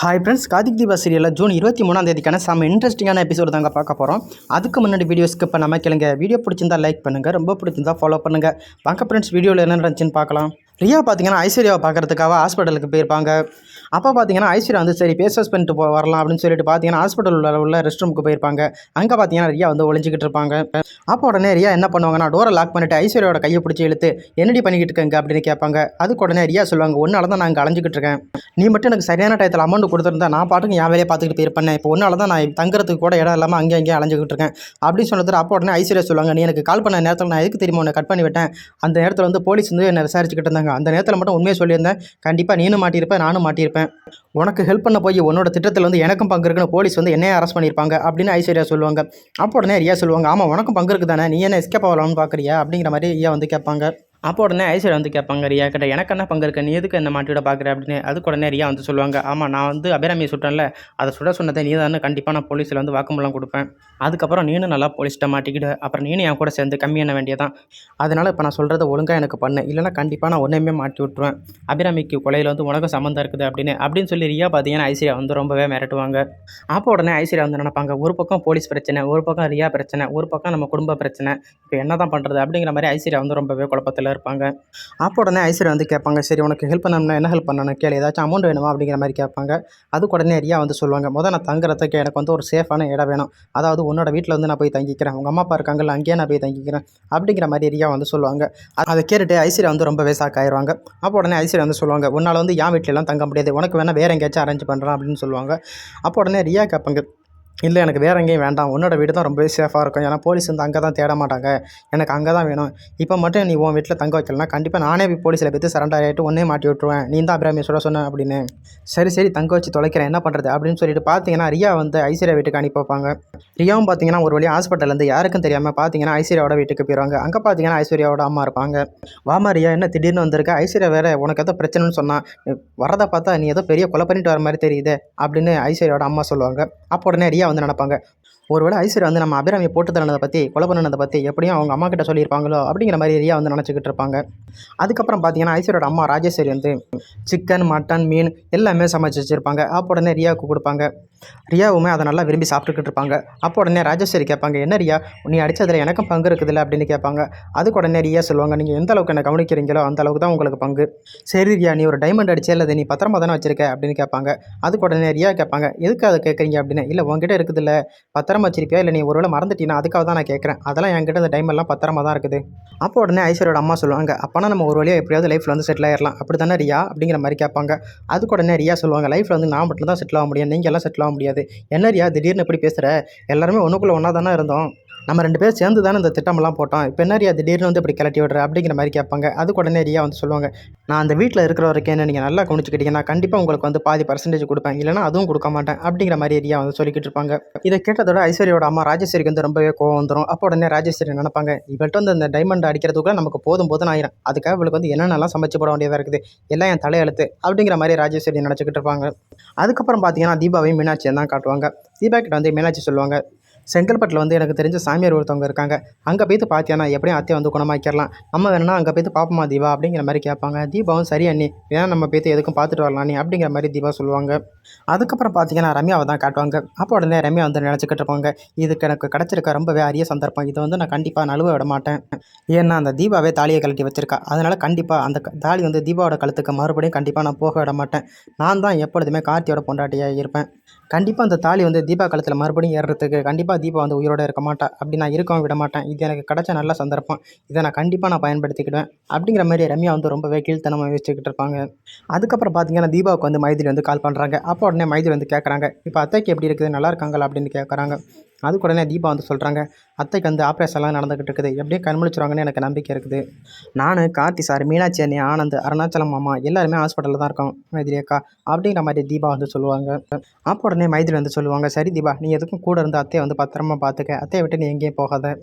Hi friends Karthik Deepa சீரியலில் June இருபத்தி மூணாம் தேதிக்கான செம்ம இன்ட்ரெஸ்டிங்கான எபிசோடு தாங்க பார்க்க போகிறோம் அதுக்கு முன்னாடி வீடியோ ஸ்கிப் பண்ணாமல் கேளுங்க. வீடியோ பிடிச்சிருந்தா லைக் பண்ணுங்கள் ரொம்ப பிடிச்சிருந்தா ஃபாலோ பண்ணுங்கள் வாங்க ஃப்ரெண்ட்ஸ் வீடியோவில் என்ன நடந்துச்சுன்னு பார்க்கலாம். ரியா பார்த்தீங்கன்னா ஐஸ்வர்யாவை பார்க்குறதுக்காக ஹாஸ்பிட்டலுக்கு போயிருப்பாங்க. அப்போ பார்த்தீங்கன்னா ஐஸ்வர்யா வந்து சரி பேசஸ் பண்ணிட்டு போ வரலாம் அப்படின்னு சொல்லிட்டு பார்த்தீங்கன்னா ஹாஸ்பிட்டல் உள்ள உள்ள ரெஸ்ட் ரூமுக்கு போயிருப்பாங்க. அங்கே பார்த்தீங்கன்னா ரியா வந்து ஒளிஞ்சிக்கிட்டு இருப்பாங்க. அப்போ உடனே ரியா என்ன பண்ணுவாங்கன்னா டோரை லாக் பண்ணிட்டு ஐஸ்வர்யாவோட கையை பிடிச்சி இழுத்து என்னடி பண்ணிக்கிட்டு இருக்கங்க? அப்படின்னு கேட்பாங்க. அதுக்கு உடனே ரியா சொல்லுவாங்க ஒன்றால தான் நான் இங்கே அலைஞ்சிக்கிட்டு இருக்கேன். நீ மட்டும் எனக்கு சரியான டயத்தில் அமௌண்ட் கொடுத்துருந்தா நான் பாட்டுக்கு என் வேலையை பார்த்துக்கிட்டு போயிருப்பேன். இப்போ ஒன்னால தான் நான் தங்குறதுக்கு கூட இடம் இல்லாமல் அங்கேயும் அங்கேயே அலைஞ்சிக்கிட்டு இருக்கேன். அப்படின்னு சொன்னது அப்போ உடனே ஐஸ்வர்யா சொல்லுவாங்க நீ எனக்கு கால் பண்ண நேரத்தில் நான் எதுக்கு தெரியுமா உன்னை கட் பண்ணி விட்டேன்? அந்த நேரத்தில் வந்து போலீஸ் வந்து என்னை விசாரிச்சுக்கிட்டு இருந்தாங்க. அந்த நேரத்தில் மட்டும் உண்மையை சொல்லியிருந்தேன். கண்டிப்பாக நீனும் மாட்டியிருப்பேன் நானும் மாட்டியிருப்பேன். உனக்கு ஹெல்ப் பண்ண போய் உன்னோட திட்டத்தில் வந்து எனக்கும் பங்கு இருக்குன்னு போலீஸ் வந்து என்னையே அரெஸ்ட் பண்ணியிருப்பாங்க அப்படின்னு ஐஸ்வர்யா சொல்லுவாங்க. அப்போ உடனே ரியா சொல்லுவாங்க ஆமாம் உனக்கும் பங்கு இருக்குது தானே நீ என்ன எஸ்கேப் ஆகலாம்னு பார்க்குறியா அப்படிங்கிற மாதிரி ரியா வந்து கேட்பாங்க. அப்போ உடனே ஐஸ்வர்யா வந்து கேட்பாங்க ரியா கிட்ட எனக்கு என்ன பங்கு இருக்க? நீ எதுக்கு என்ன மாட்டிவிட பார்க்குற அப்படின்னு அதுக்கு உடனே ரியா வந்து சொல்லுவாங்க ஆமாம் நான் வந்து அபிராமியை சுட்டேன்ல அதை சுட சொன்னதை நீ தானே கண்டிப்பாக நான் போலீஸில் வந்து வாக்குமூலம் கொடுப்பேன். அதுக்கப்புறம் நீனும் நல்லா போலீஸ்கிட்ட மாட்டிக்கிட்டு அப்புறம் நீனும் என் கூட சேர்ந்து கம்மி பண்ண வேண்டியதான் அதனால் இப்போ நான் சொல்கிறத ஒழுங்காக எனக்கு பண்ணு இல்லைனா கண்டிப்பாக நான் ஒன்றையுமே மாட்டி விட்ருவேன் அபிராமிக்கு கொலையில் வந்து உனக்கு சம்மந்தம் இருக்குது அப்படின்னு அப்படின்னு சொல்லி ரியா பார்த்தீங்கன்னா ஐஸ்வர்யா வந்து ரொம்பவே மிரட்டுவாங்க. அப்போ உடனே ஐஸ்வர்யா வந்து நினைப்பாங்க ஒரு பக்கம் போலீஸ் பிரச்சனை ஒரு பக்கம் ரியா பிரச்சனை ஒரு பக்கம் நம்ம குடும்ப பிரச்சனை இப்போ என்ன தான் பண்ணுறது அப்படிங்கிற மாதிரி ஐஸ்வர்யா வந்து ரொம்பவே குழப்பத்தில் இருப்பாங்க. அப்போ உடனே ஐஸ்வர்யா வந்து கேட்பாங்க சரி உனக்கு ஹெல்ப் பண்ணணும்னா என்ன ஹெல்ப் பண்ணணும்? கேளு ஏதாச்சும் அமௌண்ட் வேணுமா? அப்படிங்கிற மாதிரி கேட்பாங்க. அதுக்கு உடனே ரியா வந்து சொல்லுவாங்க முதல் நான் தங்குறதுக்கு எனக்கு வந்து ஒரு சேஃபான இடம் வேணும். அதாவது உன்னோட வீட்டில் வந்து நான் போய் தங்கிக்கிறேன். உங்கள் அம்மா அப்பா இருக்காங்கல்ல அங்கேயே நான் போய் தங்கிக்கிறேன். அப்படிங்கிற மாதிரி ரியா வந்து சொல்லுவாங்க. அதை கேட்டுட்டு ஐஸ்வர்யா வந்து ரொம்பவே ஷாக் ஆயிடுவாங்க. அப்போ உடனே ஐஸ்வர்யா வந்து சொல்லுவாங்க உன்னால் வந்து என் வீட்டிலலாம் தங்க முடியாது. உனக்கு வேணால் வேறு எங்கேயாச்சும் அரேஞ்ச் பண்ணுறான் அப்படின்னு சொல்லுவாங்க. அப்போ உடனே ரியா கேட்பாங்க இல்லை எனக்கு வேறு எங்கேயும் வேண்டாம். உன்னோட வீடு தான் ரொம்பவே சேஃபாக இருக்கும். ஏன்னா போலீஸ் வந்து அங்கே தான் தேட மாட்டாங்க. எனக்கு அங்கே தான் வேணும். இப்போ மட்டும் நீ உன் வீட்டில் தங்க வைக்கலனா கண்டிப்பாக நானே போய் போலீஸில் போய் சரண்டர் ஆகிட்டு ஒன்றே மாட்டி விட்ருவேன் நீ தான் அபிராமி சொல்ல சொன்ன அப்படின்னு. சரி சரி தங்க வச்சு தொலைக்கிறேன். என்ன பண்ணுறது அப்படின்னு சொல்லிட்டு பார்த்தீங்கன்னா ரியா வந்து ஐஸ்வர்யா வீட்டுக்கு அனுப்பி வைப்பாங்க. ரியாவும் பார்த்தீங்கன்னா ஒரு வழியாக ஹாஸ்பிட்டல்லேருந்து யாருக்கும் தெரியாமல் பார்த்தீங்கன்னா ஐஸ்வர்யாவோட வீட்டுக்கு போயிடுவாங்க அங்கே பார்த்தீங்கன்னா ஐஸ்வர்யாவோட அம்மா இருப்பாங்க. வாமா ரியா என்ன திடீர்னு வந்திருக்க? ஐஸ்வர்யா வேறு உனக்கு ஏதோ பிரச்சனைன்னு சொன்னால் வரதை பார்த்தா நீ ஏதோ பெரிய கொலை பண்ணிட்டு வர மாதிரி தெரியுது அப்படின்னு ஐஸ்வர்யாவோட அம்மா சொல்லுவாங்க. அப்போ உடனே ரியா வந்து நினப்பாங்க. ஒருவேளை ஐஸ்வர்யா வந்து நம்ம அபிராமியை போட்டு தரனதை பற்றி கொலை பண்ணதை பற்றி எப்படியும் அவங்க அம்மா கிட்ட சொல்லியிருப்பாங்களோ அப்படிங்கிற மாதிரி ரியா வந்து நினச்சிக்கிட்டு இருப்பாங்க. அதுக்கப்புறம் பார்த்தீங்கன்னா ஐஸ்வர்யோட அம்மா ராஜேஸ்வரி வந்து சிக்கன் மட்டன் மீன் எல்லாமே சமைச்சு வச்சுருப்பாங்க. அப்போ உடனே ரியாவுக்கு கொடுப்பாங்க. ரியாவுமே அதை நல்லா விரும்பி சாப்பிட்டுக்கிட்டு இருப்பாங்க. அப்போ உடனே ராஜேஸ்வரி கேட்பாங்க என்ன ரியா? நீ அடித்ததில் எனக்கும் பங்கு இருக்குதுல்ல? அப்படின்னு கேட்பாங்க. அதுக்கு உடனே ரியா சொல்லுவாங்க நீங்கள் எந்த அளவுக்கு என்ன கவனிக்கிறீங்களோ அந்த அளவுக்கு தான் உங்களுக்கு பங்கு. சரி ரியா நீ ஒரு டைமண்ட் அடிச்சே இல்லை நீ பத்திரமா தானே வச்சிருக்க? அப்படின்னு கேட்பாங்க. அதுக்கு உடனே ரியா கேட்பாங்க எதுக்கு அதை கேட்குறீங்க? அப்படின்னு. இல்லை உங்ககிட்ட இருக்குது இல்லை பத்திரமா வச்சிருப்பியா? இல்லை நீ ஒருவேளை மறந்துட்டீங்கன்னா அதுக்காக தான் நான் கேட்குறேன். அதெல்லாம் என்கிட்ட அந்த டைமெல்லாம் பத்திரமா தான் இருக்குது. அப்போ உடனே ஐஸ்வரியோட அம்மா சொல்லுவாங்க அப்போனா நம்ம ஒரு வழியாக எப்படியாவது லைஃப்பில் வந்து செட்டில் ஆயிடலாம் அப்படி தானே ரியா? அப்படிங்கிற மாதிரி கேட்பாங்க. அதுக்கு உடனே ரியா சொல்லுவாங்க லைஃப்பில் வந்து நான் மட்டும் தான் செட்டில் ஆக முடியும். நீங்கள் எல்லாம் செட்டில் ஆக முடியாது. என்ன ரியா திடீர்னு இப்படி பேசுகிற எல்லாருமே ஒன்றுக்குள்ளே ஒன்றா தானே இருந்தோம். நம்ம ரெண்டு பேரும் சேர்ந்து தானே இந்த திட்டமெல்லாம் போட்டோம். இப்போ என்ன ரியா? திடீர்னு வந்து இப்படி கிளட்டி விடுற? அப்படிங்கிற மாதிரி கேட்பாங்க. அதுக்கு உடனே ரியா வந்து சொல்லுவாங்க நான் அந்த வீட்டில் இருக்கிற வரைக்கும் என்ன நீங்கள் நல்லா கவனிச்சுக்கிட்டீங்கன்னா கண்டிப்பாக உங்களுக்கு வந்து பாதி பர்சன்டேஜ் கொடுப்பேன். இல்லைனா அதுவும் கொடுக்க மாட்டேன். அப்படிங்கிற மாதிரி ரியா வந்து சொல்லிக்கிட்டு இருப்பாங்க. இதை கேட்டதோட ஐஸ்வர்யோட அம்மா ராஜேஸ்வரிக்கு வந்து ரொம்பவே கோவம் வந்துடும் அப்போ உடனே ராஜேஸ்வரி நினைப்பாங்க இவள்கிட்ட வந்து இந்த டைமண்ட் அடிக்கிறதுக்குள்ள நமக்கு போதும் போதும் ஆயிரும். அதுக்காக இவளுக்கு வந்து என்னென்னலாம் சமைச்சு போட வேண்டியதாக இருக்குது? எல்லாம் என் தலையெழுத்து. அப்படிங்கிற மாதிரி ராஜேஸ்வரி நினச்சிக்கிட்டு இருப்பாங்க. அதுக்கப்புறம் பார்த்தீங்கன்னா தீபாவையும் மீனாட்சியை தான் காட்டுவாங்க. தீபா கிட்ட வந்து மீனாட்சி சொல்லுவாங்க செங்கல்பட்டில் வந்து எனக்கு தெரிஞ்ச சாமியார் ஒருத்தவங்க இருக்காங்க. அங்கே போய்த்து பார்த்தியானா எப்படியும் அத்தையை வந்து குணமாக்கிடலாம். நம்ம வேணும்னா அங்கே போய்த்து பார்ப்போமா தீபா? அப்படிங்கிற மாதிரி கேட்பாங்க. தீபாவும் சரி அண்ணி ஏன்னா நம்ம போய்த்து எதுக்கும் பார்த்துட்டு வரலாம் நீ அப்படிங்கிற மாதிரி தீபா சொல்லுவாங்க. அதுக்கப்புறம் பார்த்தீங்கன்னா ரம்யாவை தான் காட்டுவாங்க. அப்போ உடனே ரம்யா வந்து நினச்சிக்கிட்டு இருப்பாங்க. இதுக்கு எனக்கு கிடச்சிருக்க ரொம்பவே அரிய சந்தர்ப்பம். இதை வந்து நான் கண்டிப்பாக நழுவ விட மாட்டேன். ஏன்னா அந்த தீபாவே தாலியை கழட்டி வச்சிருக்கா. அதனால் கண்டிப்பாக அந்த தாலி வந்து தீபாவோட கழுத்துக்கு மறுபடியும் கண்டிப்பாக நான் போக விட மாட்டேன். நான் தான் எப்பொழுதுமே கார்த்தியோட பொண்டாட்டியாக இருப்பேன். கண்டிப்பாக அந்த தாலி வந்து தீபா கழுத்தில் மறுபடியும் ஏறுறதுக்கு கண்டிப்பாக தீபா வந்து உயிரோட இருக்க மாட்டேன் அப்படி நான் இருக்கவும் விட மாட்டேன். இது எனக்கு கிடைச்ச நல்ல சந்தர்ப்பம். இதை நான் கண்டிப்பாக நான் பயன்படுத்திக்கிடுவேன். அப்படிங்கிற மாதிரி ரம்யா வந்து ரொம்பவே கீழ்த்தனமாக வச்சுக்கிட்டு இருப்பாங்க. அதுக்கப்புறம் பார்த்தீங்கன்னா தீபாவுக்கு வந்து மைதிலி வந்து கால் பண்ணுறாங்க அப்போ உடனே மைதிலி வந்து கேட்குறாங்க இப்போ அத்தைக்கு எப்படி இருக்குது? நல்லா இருக்காங்களா? அப்படின்னு கேட்குறாங்க அதுக்கு உடனே தீபா வந்து சொல்கிறாங்க அத்தைக்கு வந்து ஆப்ரேஷன்லாம் நடந்துக்கிட்டு இருக்குது எப்படியும் கண்முழிச்சிருவாங்கன்னு எனக்கு நம்பிக்கை இருக்குது. நான் கார்த்தி சார் மீனாட்சி அண்ணி ஆனந்த் அருணாச்சலம் மாமா எல்லாருமே ஹாஸ்பிட்டலில் தான் இருக்கோம். மைதிலி அக்கா அப்படிங்கிற மாதிரி தீபா வந்து சொல்லுவாங்க. அப்போ உடனே மைதிலி வந்து சொல்லுவாங்க சரி தீபா நீ எதுக்கும் கூட இருந்து அத்தையை வந்து பத்திரமா பார்த்துக்க அத்தையை விட்டு நீ எங்கேயும் போகாத.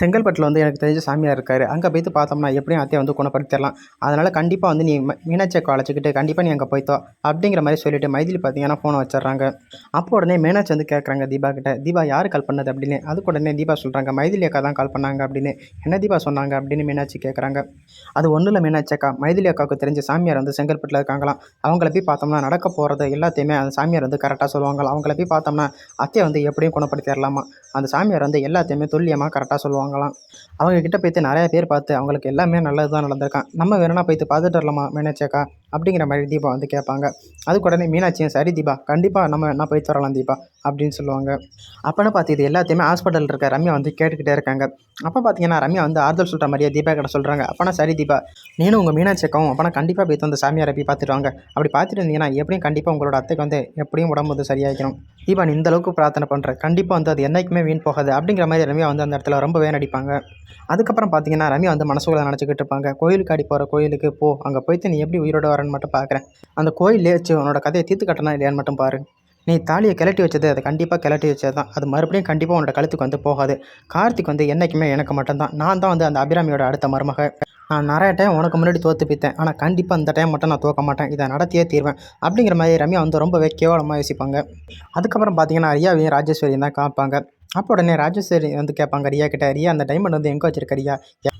செங்கல்பட்டில் வந்து எனக்கு தெரிஞ்ச சாமியார் இருக்கார். அங்கே போய்த்து பார்த்தோம்னா எப்படியும் அத்தையை வந்து குணப்படுத்திடலாம். அதனால் கண்டிப்பாக வந்து நீ மீனாட்சியை மீனாட்சி அக்கா அழைச்சிக்கிட்டு கண்டிப்பாக நீ அங்கே போய்த்தோ அப்படிங்கிற மாதிரி சொல்லிட்டு மைதிலி பார்த்தீங்கன்னா ஃபோனை வச்சிடுறாங்க. அப்போ உடனே மீனாட்சி வந்து கேட்குறாங்க தீபா கிட்ட தீபா யார் கால் பண்ணது? அப்படின்னு. அதுக்கு உடனே தீபா சொல்கிறாங்க சொல்கிறாங்க. மைதிலி அக்கா தான் கால் பண்ணாங்க அப்படின்னு என்ன தீபா சொன்னாங்க அப்படின்னு மீனாட்சி கேட்குறாங்க. அது ஒன்றும் இல்லை மீனாட்சி அக்கா. மைதிலி அக்காவுக்கு தெரிஞ்ச சாமியார் வந்து செங்கல்பட்டில் இருக்காங்களாம். அவங்கள போய் பார்த்தோம்னா நடக்க போகிறது எல்லாத்தையுமே அந்த சாமியார் வந்து கரெக்டாக சொல்லுவாங்களா அவங்கள போய் பார்த்தோம்னா அத்தையை வந்து எப்படியும் குணப்படுத்திடலாமா? அந்த சாமியார் வந்து எல்லாத்தையுமே துல்லியமாக கரெக்டாக சொல்லுவாங்களாம். அவங்க கிட்ட போய்த்து நிறைய பேர் பார்த்து அவங்களுக்கு எல்லாமே நல்லது தான் நடந்திருக்கான். நம்ம வேணும்னா போய்த்து பார்த்துட்டு வரலாமா மீனாட்சி அக்கா? அப்படிங்கிற மாதிரி தீபா வந்து கேட்பாங்க. அதுக்கு உடனே மீனாட்சியும் சரி தீபா கண்டிப்பாக நம்ம என்ன போய் வரலாம் தீபா அப்படின்னு சொல்லுவாங்க. அப்போன்னு பார்த்து இது எல்லாத்தையுமே ஹாஸ்பிட்டலில் இருக்க ரம்யா வந்து கேட்டுக்கிட்டே இருக்காங்க. அப்போ பார்த்தீங்கன்னா ரம்யா வந்து ஆறுதல் சொல்கிற மாதிரியே தீபா கிட்ட சொல்கிறாங்க அப்போனா சரி தீபா நீனும் உங்கள் மீனாட்சி அக்காவும் அப்போனா கண்டிப்பாக போய்த்து வந்து சாமியாரை போய் பார்த்துட்டு வாங்க. அப்படி பார்த்துட்டு இருந்தீங்கன்னா எப்படியும் கண்டிப்பாக உங்களோட அத்தைக்கு வந்து எப்படியும் உடம்பு வந்து சரியாகிக்கணும் தீபா நீ இந்த அளவுக்கு பிரார்த்தனை பண்ணுற கண்டிப்பாக வந்து அது என்றைக்குமே வீண் போகாது. அப்படிங்கிற மாதிரி ரம்யா வந்து அந்த இடத்துல ரொம்பவே நடிப்பாங்க அதுக்கப்புறம் பார்த்தீங்கன்னா ரம்யா வந்து மனசுக்குள்ள நினச்சிக்கிட்டு இருப்பாங்க. கோயிலுக்கு அடி போகிற கோயிலுக்கு போ. அங்கே போய்த்து நீ எப்படி உயிரோட வரேன்னு மட்டும் பார்க்குறேன். அந்த கோயிலே வச்சு உன்னோட கதையை தீர்த்து கட்டணா இல்லையான்னு மட்டும் பாரு. நீ தாலியை கிளட்டி வச்சது அதை கண்டிப்பாக கிளட்டி வச்சது தான் அது மறுபடியும் கண்டிப்பாக உன்னோட கழுத்துக்கு வந்து போகாது. கார்த்திக் வந்து என்றைக்குமே எனக்கு மட்டும்தான். நான் தான் வந்து அந்த அபிராமியோட அடுத்த மருமக. நான் நிறைய டைம் உனக்கு முன்னாடி தோற்று பித்தேன். ஆனால் கண்டிப்பாக அந்த டைம் மட்டும் நான் தோக்க மாட்டேன். இதை நடத்தியே தீர்வேன். அப்படிங்கிற மாதிரி ரம்யா வந்து ரொம்பவே கேவலமாக யோசிப்பாங்க. அதுக்கப்புறம் பார்த்தீங்கன்னா ஐயாவையும் ராஜேஸ்வரியும் தான் காப்பாங்க. அப்போ உடனே ராஜேஸ்வரி வந்து கேட்பாங்க ரியா கிட்ட ரியா அந்த டைமண்ட் வந்து எங்கே வச்சிருக்க ரியா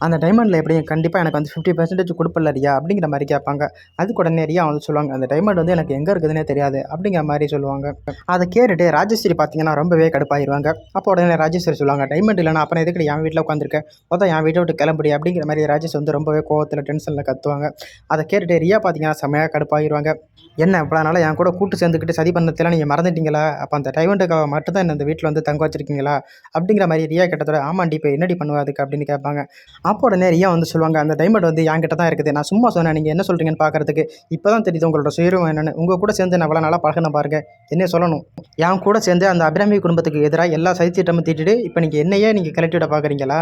அந்த டைமண்டில் எப்படியும் கண்டிப்பாக எனக்கு வந்து ஃபிஃப்டி பர்சன்டேஜ் கொடுப்பல ரியா? அப்படிங்கிற மாதிரி கேட்பாங்க. அதுக்கு உடனே ரியா வந்து சொல்லுவாங்க அந்த டைமண்ட் வந்து எனக்கு எங்கே இருக்குதுன்னே தெரியாது அப்படிங்கிற மாதிரி சொல்லுவாங்க. அதை கேட்டுட்டு ராஜேஸ்வரி பார்த்தீங்கன்னா ரொம்பவே கடுப்பாயிருவாங்க. அப்போ உடனே ராஜேஸ்வரி சொல்லுவாங்க டைமண்ட் இல்லைனா அப்புறம் எதுக்கு என் வீட்டில் உட்காந்துருக்கேன் மொத்தம் என் வீட்டை விட்டு கிளம்புடி அப்படிங்கிற மாதிரி ராஜேஷ் வந்து ரொம்பவே கோவத்தில் டென்ஷனில் கத்துவாங்க. அதை கேட்டுட்டு ரியா பார்த்தீங்கன்னா செம்மையாக கடுப்பாயிருவாங்க. என்ன இப்போ அதனால் என் கூட கூட்டு சேர்ந்துக்கிட்டு சதி பண்ணத்தில் நீங்கள் மறந்துட்டீங்களா? அப்போ அந்த டைமண்டுக்காக மட்டும் தான் இந்த வீட்டில் வந்து தங்க வச்சிருக்கீங்களா? அப்படிங்கிற மாதிரி ரியா கிட்டத்தட்ட ஆமாண்டி இப்போ என்னடி பண்ணுவா அதுக்கு? அப்படின்னு கேட்பாங்க. அப்போ உடனே ரியா வந்து சொல்லுவாங்க அந்த டைமண்ட் வந்து என்கிட்ட தான் இருக்குது. நான் சும்மா சொன்னேன் நீங்கள் என்ன சொல்கிறீங்கன்னு பார்க்கறதுக்கு? இப்போ தான் தெரியுது உங்களோட சுயரும் என்னென்னு. உங்கள் கூட சேர்ந்து நான் அவ்வளோ நல்லா பழகின பாருங்க. என்ன சொல்லணும். என் கூட சேர்ந்து அந்த அபிராமி குடும்பத்துக்கு எதிராக எல்லா சதித்திட்டமும் தீட்டிட்டு இப்போ நீங்கள் என்னையே நீங்கள் கிளட்டி விட பார்க்குறீங்களா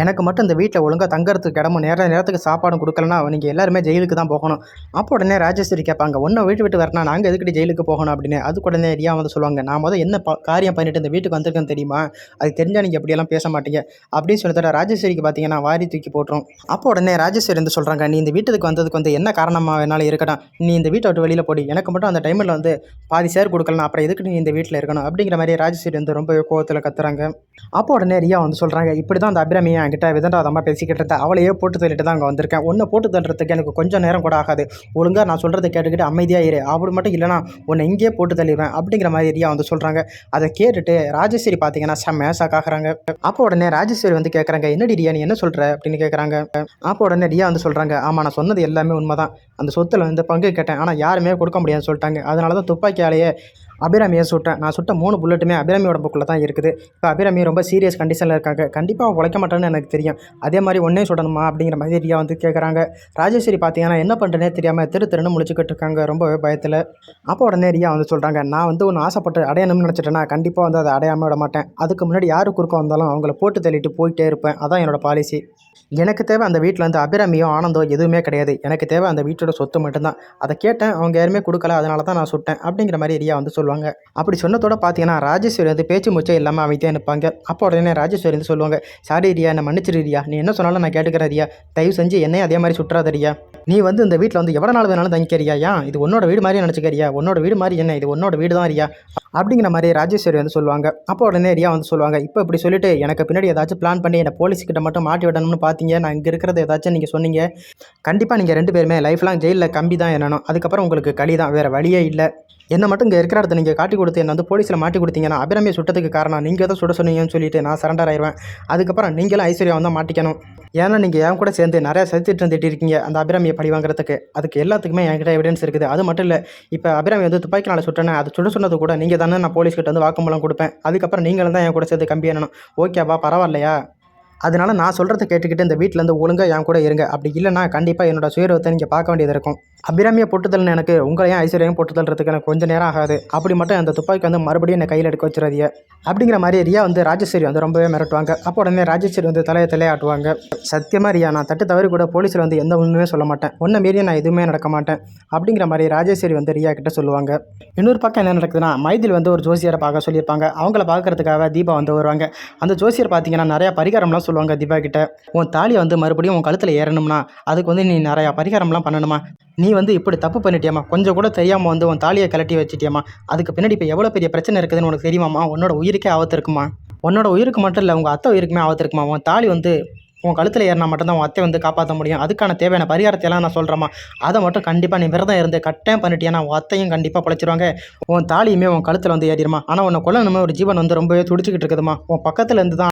எனக்கு மட்டும் இந்த வீட்டில் ஒழுங்காக தங்கறதுக்கு இடமும் நேர நேரத்துக்கு சாப்பாடும் கொடுக்கலனா நீங்கள் எல்லாருமே ஜெயிலுக்கு தான் போகணும். அப்போ உடனே ராஜேஸ்வரி கேட்பாங்க ஒன்றை வீட்டு விட்டு வரனா நாங்கள் எதுக்கிட்டு ஜெயிலுக்கு போகணும்? அப்படின்னு. அதுக்கு உடனே ரியா வந்து சொல்லுவாங்க நான் முதல் என்ன காரியம் பண்ணிட்டு இந்த வீட்டுக்கு வந்திருக்கேன்னு தெரியும்? தெரியுமா? அது தெரிஞ்சால் நீங்கள் எப்படியெல்லாம் பேச மாட்டீங்க. அப்படின்னு சொல்லிட்டு ராஜேஸ்வரிக்கு பார்த்தீங்கன்னா வாரி தூக்கி போட்டுரும். அப்போ உடனே ராஜேஸ்வரி வந்து சொல்கிறாங்க நீ இந்த வீட்டுக்கு வந்ததுக்கு வந்து என்ன காரணமாக வேணாலும் இருக்கட்டும். நீ இந்த வீட்டை விட்டு வெளியில் போடி. எனக்கு மட்டும் அந்த டைமில் வந்து பாதி சேர் கொடுக்கலாம் அப்புறம் எதுக்கு நீ இந்த வீட்டில் இருக்கணும்? அப்படிங்கிற மாதிரி ராஜேஸ்வரி வந்து ரொம்ப கோவத்தில் கத்துறாங்க. அப்போ உடனே ரியா வந்து சொல்கிறாங்க இப்படி தான் அந்த அபிராமி என்கிட்ட விதண்டாதமாக பேசிக்கிட்டு இருந்தேன் அவளையே போட்டு தள்ளிட்டு தான் அங்கே வந்திருக்கேன். ஒன்று போட்டு தள்ளுறதுக்கு எனக்கு கொஞ்சம் நேரம் கூட ஆகாது. ஒழுங்காக நான் சொல்கிறத கேட்டுக்கிட்டு அமைதியாக இரு. அப்படி மட்டும் இல்லைனா உன்னை இங்கேயே போட்டு தள்ளிடுவேன். அப்படிங்கிற மாதிரி ரியா வந்து சொல்கிறாங்க அதை கேட்டுட்டு ராஜேஸ்வரி பார்த்தீங்கன்னா செம்ம ஷாக்காகிறாங்க அப்போ உடனே ராஜேஸ்வரி வந்து கேட்குறாங்க என்னடி ரியா நீ என்ன சொல்கிற அப்படின்னு கேட்குறாங்க அப்போ உடனே ரியா வந்து சொல்கிறாங்க ஆமாம் நான் சொன்னது எல்லாமே உண்மைதான். அந்த சொத்தில் வந்து பங்கு கேட்டேன். ஆனால் யாருமே கொடுக்க முடியாதுன்னு சொல்லிட்டாங்க. அதனால தான் துப்பாக்கியாலேயே அபிராமியை சுட்டேன். நான் சுட்ட மூணு புல்லட்டுமே அபிராமி உடம்புக்குள்ளே தான் இருக்குது. இப்போ அபிராமி ரொம்ப சீரியஸ் கண்டிஷனில் இருக்காங்க. கண்டிப்பாக உழைக்க மாட்டேன்னு எனக்கு தெரியும். அதே மாதிரி ஒன்றே சுடணுமா அப்படிங்கிற மாதிரி ரியா வந்து கேட்குறாங்க ராஜேஸ்வரி பார்த்தீங்கன்னா என்ன பண்ணுறேனே தெரியாமல் திரு திருன்னு முழிச்சுக்கிட்டு இருக்காங்க ரொம்பவே பயத்தில். அப்போ உடனே ரியா வந்து சொல்கிறாங்க நான் வந்து ஒன்று ஆசைப்பட்டு அடையணும்னு நினச்சிட்டேன்னா கண்டிப்பாக வந்து அதை அடையாமல் விட மாட்டேன். அதுக்கு முன்னாடி யார் குறுக்க வந்தாலும் அவங்கள போட்டு தள்ளிட்டு போயிட்டே இருப்பேன். அதான் என்னோட பாலிசி எனக்கு தேவை அந்த வீட்டில் வந்து அபிராமியோ ஆனந்தோ எதுவுமே கிடையாது. எனக்கு தேவை அந்த வீட்டோட சொத்து மட்டும்தான். அதை கேட்டேன் அவங்க யாருமே கொடுக்கல. அதனால தான் நான் சுட்டேன் அப்படிங்கிற மாதிரி ரியா வந்து சொல்லுவாங்க. அப்படி சொன்னதோட பார்த்தீங்கன்னா ராஜேஸ்வரி வந்து பேச்சு மூச்சே இல்லாமல் அமைதியாக நிற்பாங்க. அப்போ உடனே ராஜேஸ்வரி வந்து சொல்லுவாங்க சாரி ரியா என்ன மன்னிச்சிருரியா நீ என்ன சொன்னாலும் நான் கேட்டுக்கிறேன் ரியா. தயவு செஞ்சு என்னையும் அதே மாதிரி சுற்றாதரியா நீ வந்து இந்த வீட்டில் வந்து எவ்வளோ நாள் வேணாலும் தங்கிக்கிறியா ஏன் இது உன்னோட வீடு மாதிரி நினச்சிக்கிறியா உன்னோட வீடு மாதிரி என்ன? இது உன்னோட வீடு தான் ரியா? அப்படிங்கிற மாதிரி ராஜேஸ்வரி வந்து சொல்லுவாங்க. அப்போ உடனே ரியா வந்து சொல்லுவாங்க இப்போ இப்படி சொல்லிட்டு எனக்கு பின்னாடி ஏதாச்சும் பிளான் பண்ணி என்னை போலீஸ்கிட்ட மட்டும் மாட்டி விடணும்னு பார்த்தீங்க நான் இங்கே இருக்கிறத ஏதாச்சும் நீங்கள் சொன்னீங்க. கண்டிப்பாக நீங்கள் ரெண்டு பேருமே லைஃப் லாங் ஜெயிலில் கம்பி தான் என்னணும். அதுக்கப்புறம் உங்களுக்கு களி தான். வேறு வழியே இல்லை. என்ன மட்டும் இங்கே இருக்கிற இடத்த நீங்கள் காட்டி கொடுத்து என்ன வந்து போலீஸில் மாட்டி கொடுத்தீங்கன்னா அபிராமியை சுட்டதுக்கு காரணம் நீங்கள் தான் சுட சொன்னீங்கன்னு சொல்லிட்டு நான் சரண்டர் ஆயிடுவேன் அதுக்கப்புறம் நீங்களும் ஐஸ்வர்யா வந்து மாட்டிக்கணும். ஏன்னா நீங்கள் என் கூட சேர்ந்து நிறையா சதித்திட்டம் திட்டிருக்கீங்க அந்த அபிராமியை பழி வாங்குறதுக்கு. அதுக்கு எல்லாத்துக்குமே என்கிட்ட எவிடன்ஸ் இருக்குது. அது மட்டும் இல்லை இப்போ அபிராமி வந்து துப்பாக்கினால சுட்டேன்னா அது சுட சொன்னது கூட நீங்கள் தானே நான் போலீஸ்கிட்ட வந்து வாக்குமூலம் கொடுப்பேன். அதுக்கப்புறம் நீங்களும் தான் என் கூட சேர்த்து கம்பி என்னணும் ஓகேப்பா பரவாயில்லையா? அதனால நான் சொல்கிறத கேட்டுக்கிட்டு இந்த வீட்டில் இருந்து ஒழுங்காக என் கூட இருங்க. அப்படி இல்லைன்னா கண்டிப்பாக என்னோட சுயரூபத்தை நீங்கள் பார்க்க வேண்டியது இருக்கும். அபிராமியை போட்டுதல்னு எனக்கு உங்களையும் ஐஸ்வர்யம் போட்டுதல்றதுக்கு எனக்கு கொஞ்சம் நேரம் ஆகாது. அப்படி மட்டும் அந்த துப்பாக்கி வந்து மறுபடியும் என்னை கையில் எடுக்க வச்சுறதிய அப்படிங்கிற மாதிரி ரியா வந்து ராஜேஸ்வரி வந்து ரொம்பவே மிரட்டுவாங்க. அப்போ உடனே ராஜேஸ்வரி வந்து தலையை தலையாட்டுவாங்க. சத்தியமாக ரியா நான் தட்டு தவறி கூட போலீஸில் வந்து எந்த ஒன்றுமே சொல்ல மாட்டேன். ஒன்றை மீறிய நான் எதுவுமே நடக்க மாட்டேன். அப்படிங்கிற மாதிரி ராஜேஸ்வரி வந்து ரியா கிட்ட சொல்லுவாங்க. இன்னொரு பக்கம் என்ன நடக்குதுன்னா மைதில் வந்து ஒரு ஜோசியரை பார்க்க சொல்லியிருப்பாங்க. அவங்கள பார்க்கறதுக்காக தீபா வந்து வருவாங்க. அந்த ஜோசியர் பார்த்தீங்கன்னா நிறையா பரிகாரம்லாம் சொல்லுவாங்க தீபா கிட்ட உன் தாலியை வந்து மறுபடியும் உன் கழுத்தில் ஏறணும்னா அதுக்கு வந்து நீ நிறையா பரிகாரம்லாம் பண்ணணுமா? நீ வந்து இப்படி தப்பு பண்ணிட்டியாமா கொஞ்சம் கூட தெரியாமல் வந்து உன் தாலியை கலட்டி வச்சிட்டியாமா அதுக்கு பின்னாடி இப்போ எவ்வளோ பெரிய பிரச்சனை இருக்குதுன்னு உனக்கு தெரியுமாம்மா? உன்னோட உயிருக்கே ஆபத்து இருக்குமா? உன்னோட உயிருக்கு மட்டும் இல்லை உங்கள் அத்தை உயிருக்குமே ஆபத்து இருக்குமா? உன் தாலி வந்து உன் கழுத்தில் ஏறினா மட்டும்தான் உன் அத்தை வந்து காப்பாற்ற முடியும். அதுக்கான தேவையான பரிகாரத்தை எல்லாம் நான் சொல்கிறேம்மா அதை மட்டும் கண்டிப்பாக நீ விரதம் இருந்து கட்டாயம் பண்ணிட்டியானா உன் அத்தையும் கண்டிப்பாக பிழைச்சிருவாங்க. உன் தாலியுமே உன் கழுத்தில் வந்து ஏறிடுமா. ஆனால் உன்னை கொல்லணுமே ஒரு ஜீவன் வந்து ரொம்பவே துடிச்சிக்கிட்டு இருக்குதுமா உன் பக்கத்தில் இருந்து தான்